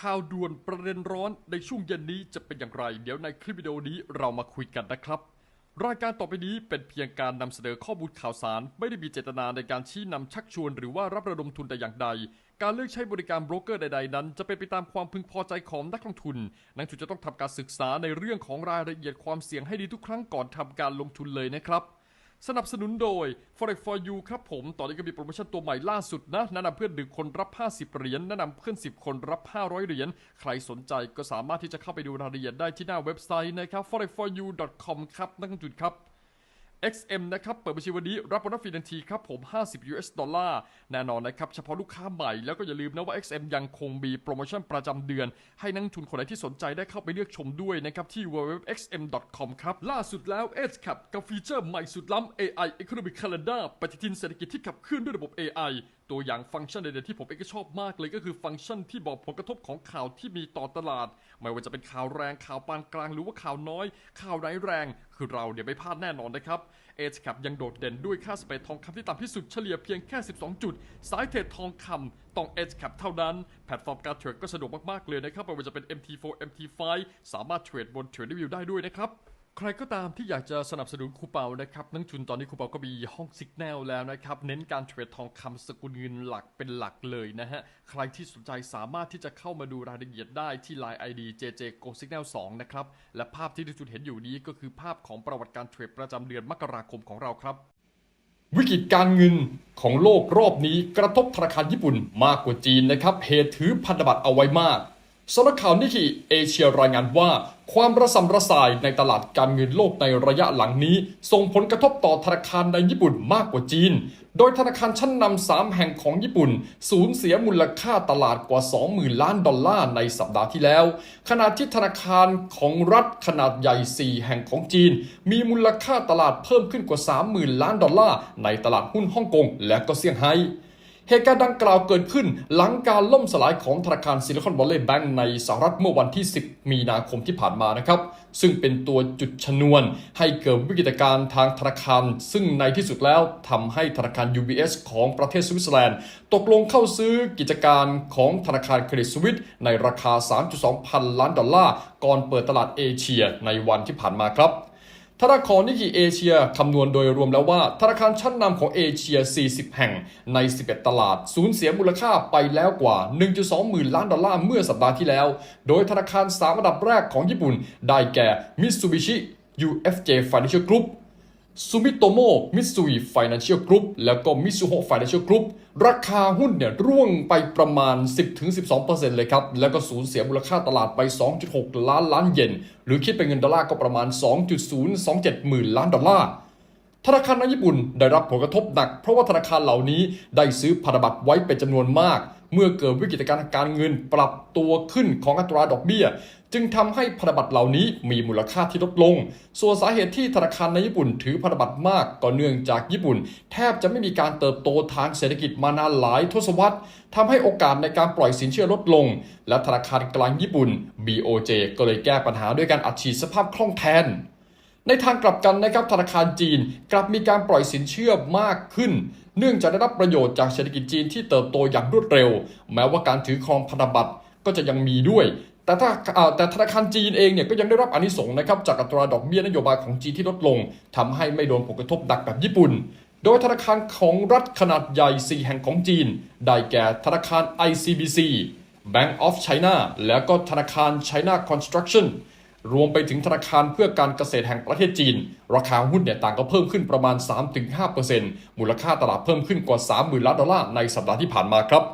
ข่าวด่วนประเด็นร้อนในช่วงเย็นนี้จะเป็นอย่างไร เดี๋ยวในคลิปวิดีโอนี้เรามาคุยกันนะครับ รายการต่อไปนี้เป็นเพียงการนำเสนอข้อมูลข่าวสาร ไม่ได้มีเจตนาในการชี้นำชักชวน หรือว่ารับระดมทุนแต่อย่างใด การเลือกใช้บริการโบรกเกอร์ใดๆ นั้น จะเป็นไปตามความพึงพอใจของนักลงทุนนักลงทุนจะต้องทำการศึกษาในเรื่องของรายละเอียดความเสี่ยงให้ดีทุกครั้งก่อนทำการลงทุนเลยนะครับ สนับสนุนโดย Forex for you ครับผม ตอนนี้ก็มีโปรโมชั่นตัวใหม่ล่าสุดนะ แนะนำเพื่อนหนึ่งคนรับ 50 เหรียญ แนะนำเพื่อน 10 คนรับ 500 เหรียญ ใครสนใจก็สามารถที่จะเข้าไปดูรายละเอียดได้ที่หน้าเว็บไซต์นะครับ forexforyou.com ครับ นักจุดครับ XM นะครับ เปิดบัญชีวันนี้ รับโบนัสฟรีทันทีครับผม 50 US ดอลลาร์ แน่นอนนะครับ เฉพาะลูกค้าใหม่ แล้วก็อย่าลืมนะว่า XM ยังคงมีโปรโมชั่นประจำเดือน ให้นักลงทุนคนไหนที่สนใจได้เข้าไปเลือกชมด้วยนะครับ ที่ www.xm.com ครับ ล่าสุดแล้ว Edge ครับกับฟีเจอร์ใหม่สุดล้ำ AI Economic Calendar ปฏิทินเศรษฐกิจที่ขับเคลื่อนด้วยระบบ AI ตัวอย่างฟังก์ชันเด่นๆที่ผมเองก็ชอบมากเลยก็คือฟังก์ชันที่บอกผลกระทบของข่าวที่มีต่อตลาด ไม่ว่าจะเป็นข่าวแรงข่าวปานกลางหรือว่าข่าวน้อย ข่าวไร้แรง คือเราเนี่ยไม่พลาดแน่นอนนะครับเอชแครับยังโดดเด่นด้วยค่าสเปรดทองคำที่ต่ำที่สุดเฉลี่ยเพียงแค่ 12 จุด สายเทรดทองคำต้อง Edge Cap เท่านั้น แพลตฟอร์มการเทรดก็สะดวกมากๆเลยนะครับไม่ว่าจะเป็น MT4 MT5 สามารถเทรดบน TradeView ได้ด้วยนะครับ ใครก็ตามที่อยากจะสนับสนุนครูเปานะครับนักทุนตอนนี้ครูเปาก็มีห้องสิกแนลแล้วนะครับ เน้นการเทรดทองคำสกุลเงินหลักเป็นหลักเลยนะฮะ ใครที่สนใจสามารถที่จะเข้ามาดูรายละเอียดได้ที่ Line ID JJ Go Signal 2นะครับ และภาพที่ทุกทุนเห็นอยู่นี้ก็คือภาพของประวัติการเทรดประจำเดือนมกราคมของเราครับ วิกฤตการเงินของโลกรอบนี้กระทบธนาคารญี่ปุ่นมากกว่าจีนนะครับเหตุถือพันธบัตรเอาไว้มาก สำนักข่าวนิกิเอเชียรายงานว่า ความระสำระสายในตลาดการเงินโลกในระยะหลังนี้ ส่งผลกระทบต่อธนาคารในญี่ปุ่นมากกว่าจีน โดยธนาคารชั้นนำสามแห่งของญี่ปุ่น สูญเสียมูลค่าตลาดกว่า 20,000 ล้านดอลลาร์ในสัปดาห์ที่แล้ว ขณะที่ธนาคารของรัฐขนาดใหญ่ 4 แห่งของจีน มีมูลค่าตลาดเพิ่มขึ้นกว่า 30,000 ล้านดอลลาร์ในตลาดหุ้นฮ่องกงและก็เซี่ยงไฮ้ เหตุการณ์ดังกล่าวเกิดขึ้นหลังการล่มสลายของธนาคารซิลิคอนวัลเลย์แบงก์ในสหรัฐเมื่อวันที่ 10 มีนาคมที่ผ่านมานะครับ ซึ่งเป็นตัวจุดชนวน ให้เกิดวิกฤตการณ์ทางธนาคาร ซึ่งในที่สุดแล้วทำให้ธนาคาร UBS ของประเทศสวิตเซอร์แลนด์ ตกลงเข้าซื้อกิจการของธนาคารเครดิตสวิสในราคา 3.2 พันล้านดอลลาร์ก่อนเปิดตลาดเอเชียในวันที่ผ่านมาครับ ธนาคารนิกิเอเชียคำนวณโดยรวมแล้วว่า ธนาคารชั้นนำของเอเชีย 40 แห่งใน 11 ตลาด สูญเสียมูลค่าไปแล้วกว่า 1.2 หมื่นล้านดอลลาร์เมื่อสัปดาห์ที่แล้ว โดยธนาคาร3อันดับแรกของญี่ปุ่น ได้แก่มิตซูบิชิ UFJ Financial Group ซูมิโตโมมิสุยไฟแนนเชียลกรุ๊ปแล้วก็มิสุโฮไฟแนนเชียลกรุ๊ปราคาหุ้นเนี่ยร่วงไปประมาณ 10-12%เลยครับ แล้วก็สูญเสียมูลค่าตลาดไป 2.6 ล้านล้านเยน หรือคิดเป็นเงินดอลลาร์ก็ประมาณ 2.027 หมื่นล้านดอลลาร์ ธนาคารในญี่ปุ่นได้รับผลกระทบหนัก เพราะว่าธนาคารเหล่านี้ได้ซื้อพันธบัตรไว้เป็นจำนวนมาก เมื่อเกิดวิกฤตการณ์การเงินปรับตัวขึ้นของอัตราดอกเบี้ย จึงทำให้พันธบัตรเหล่านี้มีมูลค่าที่ลดลง ส่วนสาเหตุที่ธนาคารในญี่ปุ่นถือพันธบัตรมากก็เนื่องจากญี่ปุ่น แทบจะไม่มีการเติบโตทางเศรษฐกิจมานานหลายทศวรรษทำให้โอกาสในการปล่อยสินเชื่อลดลง และธนาคารกลางญี่ปุ่น BOJ ก็เลยแก้ปัญหาด้วยการอัดฉีดสภาพคล่องแทน ในทางกลับกันนะครับธนาคารจีนกลับมีการปล่อยสินเชื่อมากขึ้น เนื่องจากได้รับประโยชน์จากเศรษฐกิจจีนที่เติบโตอย่างรวดเร็ว แม้ว่าการถือครองพันธบัตรก็จะยังมีด้วย แต่ถ้าแต่ธนาคารจีนเองเนี่ยก็ยังได้รับอนิสงส์นะครับจากอัตราดอกเบี้ยนโยบายของจีนที่ลดลงทำให้ไม่โดนผลกระทบดักแบบญี่ปุ่น โดยธนาคารของรัฐขนาดใหญ่ 4 แห่งของจีน ได้แก่ธนาคาร ICBC Bank of China แล้วก็ธนาคาร China Construction รวมไปถึงธนาคารเพื่อการเกษตรแห่งประเทศจีน ราคาหุ้นเนี่ยต่างก็เพิ่มขึ้นประมาณ 3-5%มูลค่าตลาดเพิ่มขึ้นกว่า 30,000 ล้านดอลลาร์ในสัปดาห์ที่ผ่านมาครับ